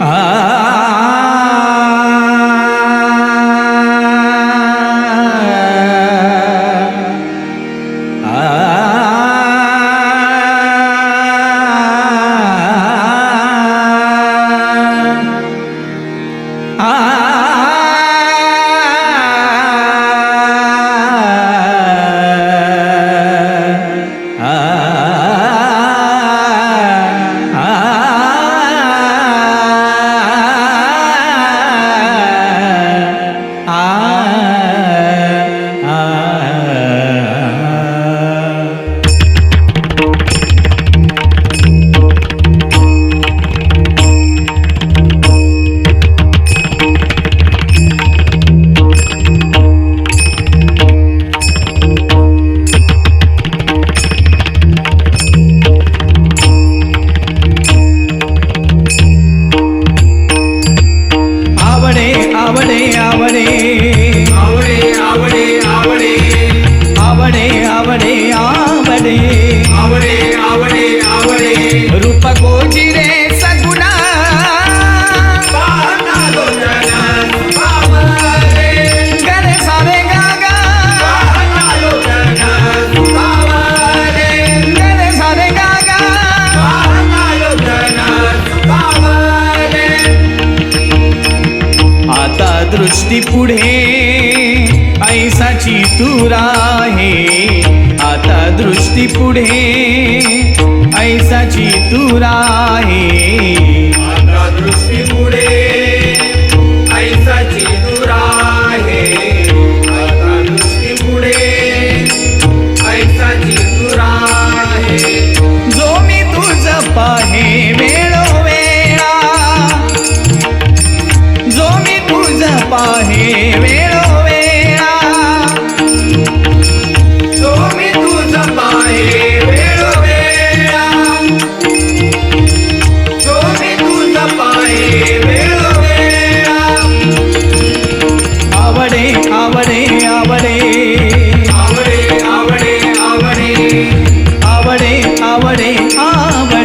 ah दृष्टी पुढे. ऐसाची तुरा आहे आता दृष्टी पुढे. ऐसाची तुरा आहे आता दृष्टी पुढे.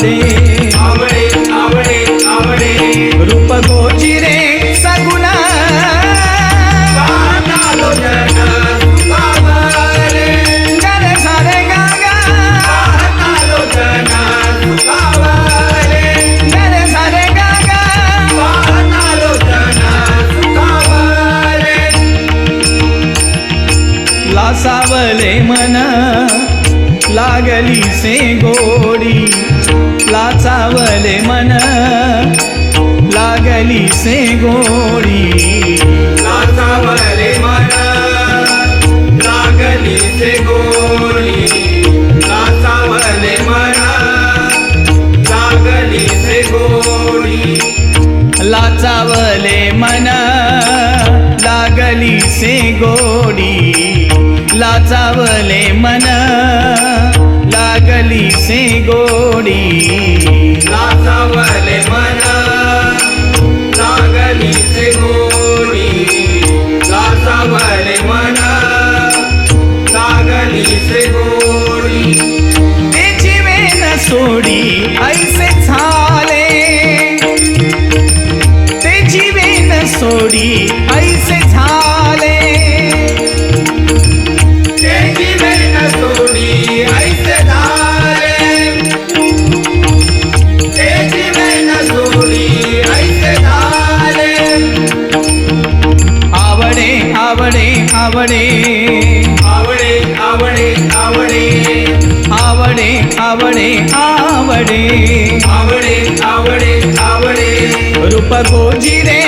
आवडे आवडे आवडे आवडे. रूप गोचिरे सगुणा. लासावले मन लागली से गो लागली से गोडी मना लागली से गोडी मना लागली से गोडी लाचावले मना लागली से गोडी लाचावले मना लागली से गोडी लाचावले मना ರೂಪ ಗೋಜಿರೇ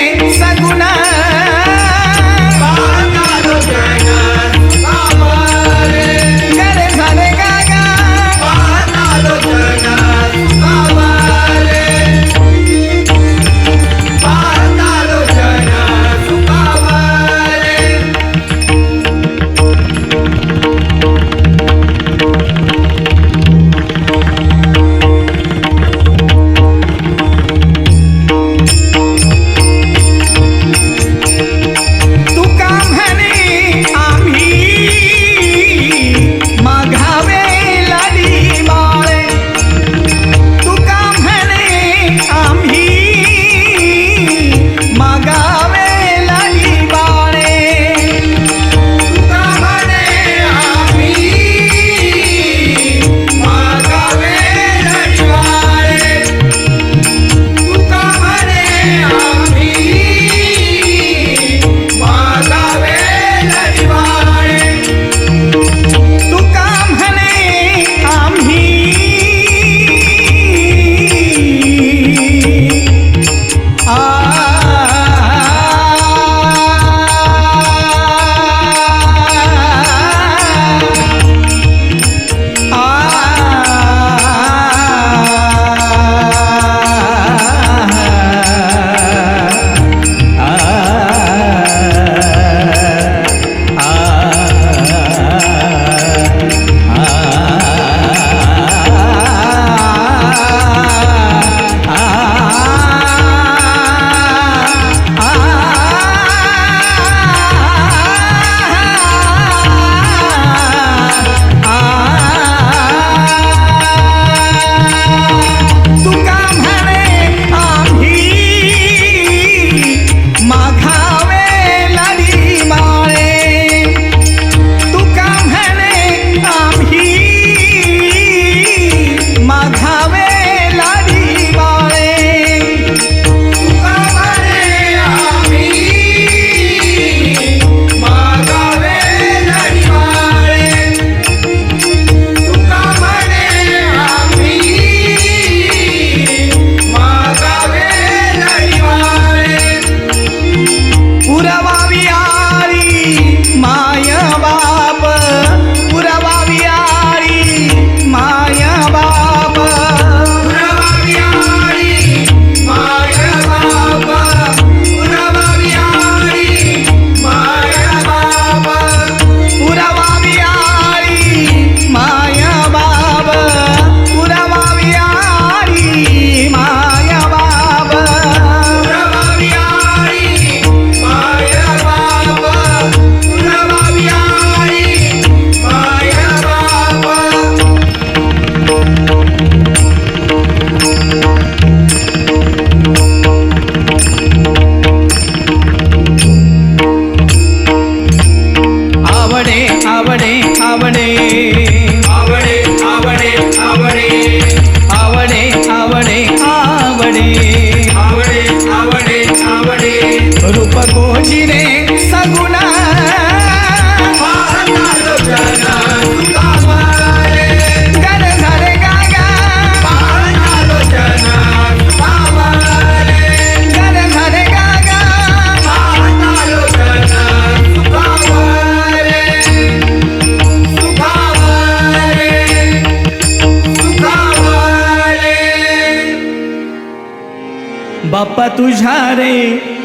रे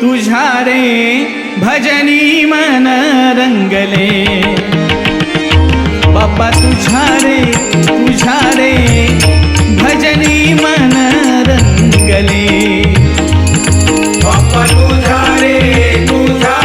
तुझ्या रे भजनी मन रंगले. बाप्पा तुझ्या रे तुझ्या रे भजनी मन रंगले. बाप्पा तुझा रे तुझा